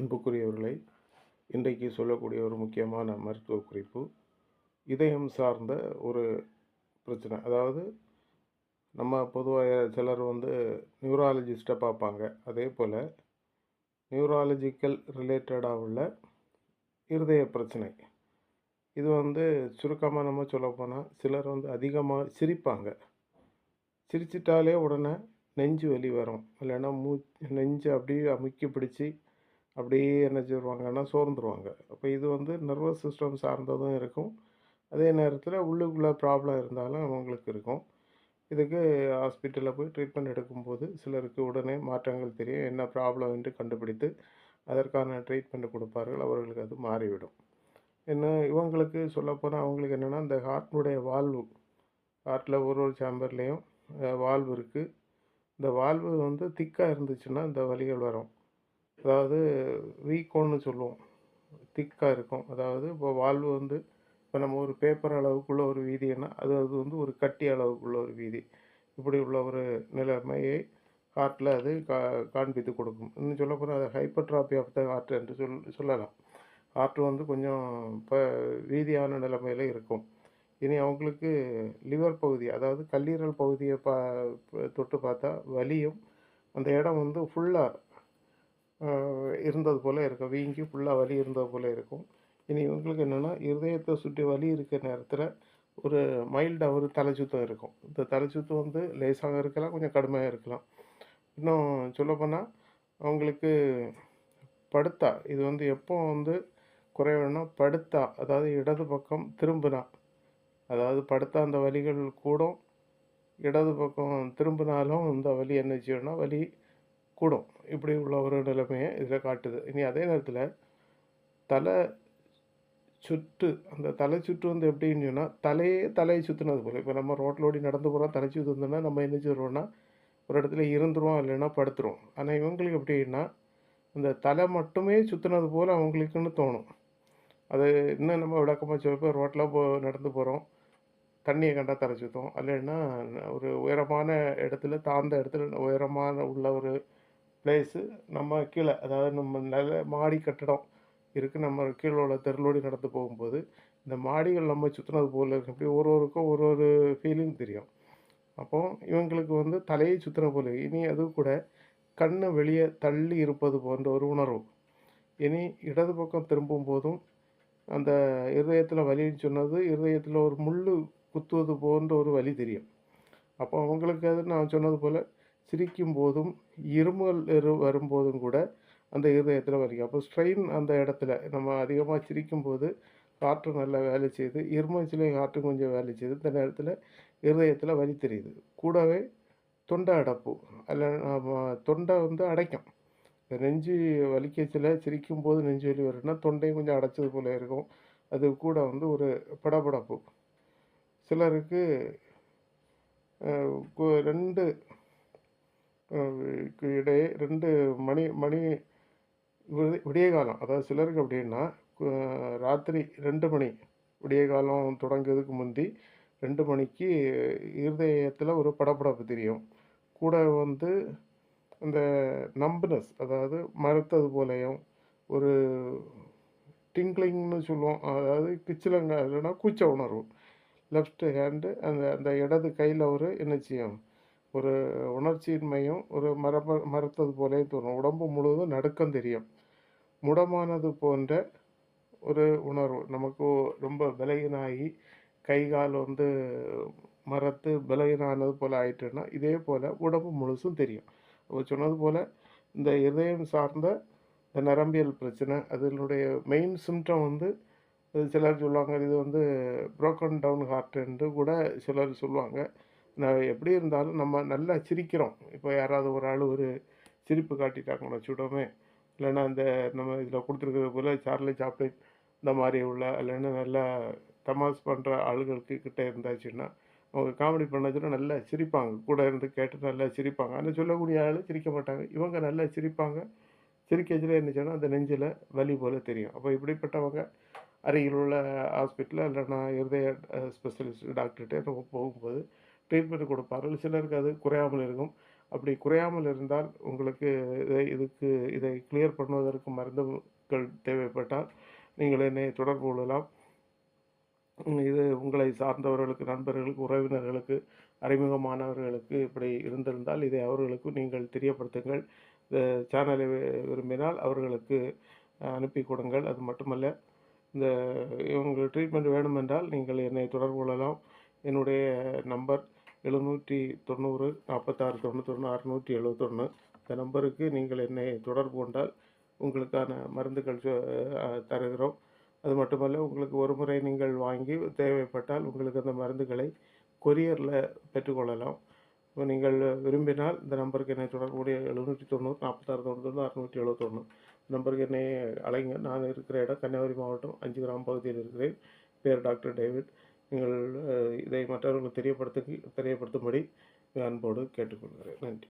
அன்புக்குரியவர்களை இன்றைக்கு சொல்லக்கூடிய ஒரு முக்கியமான மருத்துவ குறிப்பு இதயம் சார்ந்த ஒரு பிரச்சனை. அதாவது நம்ம பொதுவாக சிலர் வந்து நியூராலஜிஸ்ட்டை பார்ப்பாங்க. அதே போல் நியூராலஜிக்கல் ரிலேட்டடாக உள்ள இருதய பிரச்சனை. இது வந்து சுருக்கமாக நம்ம சொல்லப்போனால் சிலர் வந்து அதிகமாக சிரிப்பாங்க. சிரிச்சிட்டாலே உடனே நெஞ்சு வலி வரும். இல்லைன்னா மூ நெஞ்சு அப்படியே அமுக்கி பிடிச்சி அப்படியே என்ன செய்வாங்கன்னா சோர்ந்துருவாங்க. அப்போ இது வந்து நர்வஸ் சிஸ்டம் சார்ந்ததும் இருக்கும். அதே நேரத்தில் உள்ளுக்குள்ளே ப்ராப்ளம் இருந்தாலும் அவங்களுக்கு இருக்கும். இதுக்கு ஹாஸ்பிட்டலில் போய் ட்ரீட்மெண்ட் எடுக்கும்போது சிலருக்கு உடனே மாற்றங்கள் தெரியும். என்ன ப்ராப்ளம் என்று கண்டுபிடித்து அதற்கான ட்ரீட்மெண்ட் கொடுப்பார்கள். அவர்களுக்கு அது மாறிவிடும். என்ன இவங்களுக்கு சொல்லப்போனால் அவங்களுக்கு என்னென்னா இந்த ஹார்ட்னுடைய வால்வு ஹார்ட்டில் ஒரு ஒரு சேம்பர்லேயும் வால்வு இருக்குது இந்த வால்வு வந்து திக்காக இருந்துச்சுன்னா இந்த வலிகள் வரும். அதாவது வீக்கோன்னு சொல்லுவோம். திக்காக இருக்கும். அதாவது இப்போ வால்வு வந்து இப்போ நம்ம ஒரு பேப்பர் அளவுக்குள்ள ஒரு வீதின்னா அது அது வந்து ஒரு கட்டி அளவுக்குள்ள ஒரு வீதி. இப்படி உள்ள ஒரு நிலைமையை ஹார்ட்டில் அது கா காண்பித்து கொடுக்கும். இன்னும் சொல்ல போனால் அது ஹைப்பர்ட்ராபி ஆஃப் த ஹார்ட் என்று சொல் சொல்லலாம். ஹார்ட் வந்து கொஞ்சம் இப்போ வீதியான நிலைமையில் இருக்கும். இனி அவங்களுக்கு லிவர் பகுதி அதாவது கல்லீரல் பகுதியை பா தொட்டு பார்த்தா வலியும் அந்த இடம் வந்து ஃபுல்லாக இருந்தது போல் இருக்கும் வீங்கி ஃபுல்லாக வலி இருந்தது போல் இருக்கும். இனி இவங்களுக்கு என்னென்னா இருதயத்தை சுற்றி வலி இருக்கிற நேரத்தில் ஒரு மைல்டாக ஒரு தலை சுத்தம் இருக்கும். இந்த தலை சுத்தம் வந்து லேசாக இருக்கலாம் கொஞ்சம் கடுமையாக இருக்கலாம். இன்னும் சொல்லப்போனால் அவங்களுக்கு படுத்தா இது வந்து எப்போ வந்து குறையணும்னா படுத்தா அதாவது இடது பக்கம் திரும்பினா அதாவது படுத்தா அந்த வலிகள் கூடும் இடது பக்கம் திரும்பினாலும் இந்த வலி என்ன செய்யணும்னா வலி கூடும். இப்படி உள்ள ஒரு நிலைமையை இதில் காட்டுது. இனி அதே நேரத்தில் தலை சுற்று அந்த தலை சுற்று வந்து எப்படின்னு சொன்னால் தலையே தலையை சுற்றுனது போல். இப்போ நம்ம ரோட்டில் ஓடி நடந்து போகிறோம் தலை சுற்றுனா நம்ம என்ன செய்கிறோம்னா ஒரு இடத்துல இருந்துருவோம் இல்லைன்னா படுத்துருவோம். ஆனால் இவங்களுக்கு எப்படின்னா இந்த தலை மட்டுமே சுற்றுனது போல் அவங்களுக்குன்னு தோணும். அது இன்னும் நம்ம விளக்கமாக சொல்லப்போ ரோட்டில் போ நடந்து போகிறோம் தண்ணியை கண்டா தலை சுற்றும் இல்லைன்னா ஒரு உயரமான இடத்துல தாழ்ந்த இடத்துல உயரமான உள்ள ஒரு பிளேஸு நம்ம கீழே அதாவது நம்ம நல்ல மாடி கட்டடம் இருக்குது நம்ம கீழே உள்ள தெருளோடி நடந்து போகும்போது இந்த மாடிகள் நம்ம சுற்றுனது போல் இருக்கு. அப்படி ஒரு ஒருக்கும் ஒரு ஒரு ஃபீலிங் தெரியும். அப்போ இவங்களுக்கு வந்து தலையை சுற்றுன போல இனி அது கூட கண்ணு வெளியே தள்ளி இருப்பது போன்ற ஒரு உணர்வு. இனி இடது பக்கம் திரும்பும் போதும் அந்த இருதயத்தில் வலின்னு சொன்னது இருதயத்தில் ஒரு முள் குத்துவது போன்ற ஒரு வலி தெரியும். அப்போ அவங்களுக்கு அது நான் சொன்னது போல் சிரிக்கும் போதும் இருமல் இரு வரும்போதும் கூட அந்த இருதயத்தில் வலிக்கும். அப்போ ஸ்ட்ரெயின் அந்த இடத்துல. நம்ம அதிகமாக சிரிக்கும்போது காற்று நல்லா வேலை செய்யுது இருமச்சிலையும் காற்று கொஞ்சம் வேலை செய்யுது இந்த நேரத்தில் இருதயத்தில் வலி தெரியுது. கூடவே தொண்டை அடைப்பு. அதில் தொண்டை வந்து அடைக்கும். நெஞ்சு வலிக்கச்சில் சிரிக்கும் போது நெஞ்சு வலி வரும்னா தொண்டையும் கொஞ்சம் அடைச்சது போல் இருக்கும். அது கூட வந்து ஒரு படபடப்பு. சிலருக்கு ரெண்டு இடையே ரெண்டு மணி மணி விடிய காலம் அதாவது சிலருக்கு அப்படின்னா ராத்திரி ரெண்டு மணி விடிய காலம் தொடங்குறதுக்கு முந்தி ரெண்டு மணிக்கு இருதயத்தில் ஒரு படப்படப்பு தெரியும். கூட வந்து அந்த நம்புனஸ் அதாவது மறுத்தது போலையும் ஒரு டிங்க்ளிங்னு சொல்லுவோம். அதாவது கிச்சிலங்க இல்லைன்னா கூச்ச உணர்வு. லெஃப்ட் ஹேண்டு அந்த அந்த இடது கையில் ஒரு என்ன செய்யும்? ஒரு உணர்ச்சியின்மையும் ஒரு மரப மறுத்தது போலே தோணும் உடம்பு முழுவதும் நடுக்கம் தெரியும். முடமானது போன்ற ஒரு உணர்வு நமக்கு ரொம்ப விலையினாகி கை கால் வந்து மரத்து விலையினானது போல் ஆயிட்டுன்னா இதே போல் உடம்பு முழுசும் தெரியும். அப்போ சொன்னது போல் இந்த இதயம் சார்ந்த இந்த நரம்பியல் பிரச்சனை அதனுடைய மெயின் சிம்டம் வந்து சிலர் சொல்லுவாங்க இது வந்து ப்ரோக்கன் டவுன் ஹார்ட் என்று கூட சிலர் சொல்லுவாங்க. நான் எப்படி இருந்தாலும் நம்ம நல்லா சிரிக்கிறோம். இப்போ யாராவது ஒரு ஆள் ஒரு சிரிப்பு காட்டிட்டாங்கன்னு வச்சுவிடோமே இல்லைன்னா இந்த நம்ம இதில் கொடுத்துருக்கிறது போல் சார்லி சாப்ளின் இந்த மாதிரி உள்ள இல்லைன்னா நல்லா தமாஸ் பண்ணுற ஆளுகளுக்கு கிட்டே இருந்தாச்சுன்னா அவங்க காமெடி பண்ணச்சுன்னா நல்லா சிரிப்பாங்க. கூட இருந்து கேட்டு நல்லா சிரிப்பாங்க. ஆனால் சொல்லக்கூடிய ஆள் சிரிக்க மாட்டாங்க. இவங்க நல்லா சிரிப்பாங்க. சிரிக்கச்சில் இருந்துச்சுன்னா அந்த நெஞ்சில் வலி போல் தெரியும். அப்போ இப்படிப்பட்டவங்க அருகில் உள்ள ஹாஸ்பிட்டலில் இல்லைன்னா இருதய ஸ்பெஷலிஸ்ட் டாக்டர்கிட்ட நம்ம போகும்போது ட்ரீட்மெண்ட் கொடுப்பார். சிலருக்கு அது குறையாமல் இருக்கும். அப்படி குறையாமல் இருந்தால் உங்களுக்கு இதை இதுக்கு இதை கிளியர் பண்ணுவதற்கு மருந்துகள் தேவைப்பட்டால் நீங்கள் என்னை தொடர்பு கொள்ளலாம். இது உங்களை சார்ந்தவர்களுக்கு நண்பர்களுக்கு உறவினர்களுக்கு அறிமுகமானவர்களுக்கு இப்படி இருந்திருந்தால் இதை அவர்களுக்கு நீங்கள் தெரியப்படுத்துங்கள். இந்த சேனலை விரும்பினால் அவர்களுக்கு அனுப்பி கொடுங்கள். அது மட்டுமல்ல இந்த உங்கள் ட்ரீட்மெண்ட் வேணுமென்றால் நீங்கள் என்னை தொடர்பு கொள்ளலாம். என்னுடைய நம்பர் எழுநூற்றி தொண்ணூறு நாற்பத்தாறு தொண்ணூத்தொன்று அறுநூற்றி எழுபத்தொன்று இந்த நம்பருக்கு நீங்கள் என்னை தொடர்பு கொண்டால் உங்களுக்கான மருந்துகள் தருகிறோம். அது மட்டுமல்ல உங்களுக்கு ஒரு முறை நீங்கள் வாங்கி தேவைப்பட்டால் உங்களுக்கு அந்த மருந்துகளை கொரியரில் பெற்றுக்கொள்ளலாம் நீங்கள் விரும்பினால் இந்த நம்பருக்கு என்னை தொடர்புடைய எழுநூற்றி தொண்ணூறு நாற்பத்தாறு தொண்ணூத்தொன்று அறுநூற்றி எழுபத்தொன்று நம்பருக்கு என்னை அழைங்க. நான் இருக்கிற இடம் கன்னியாகுமரி மாவட்டம் அஞ்சு கிராம் பகுதியில் இருக்கிறேன். பேர் டாக்டர் டேவிட். நீங்கள் இதை மற்றவர்களுக்கு தெரியப்படுத்து தெரியப்படுத்தும்படி அன்போடு கேட்டுக்கொள்கிறேன். நன்றி.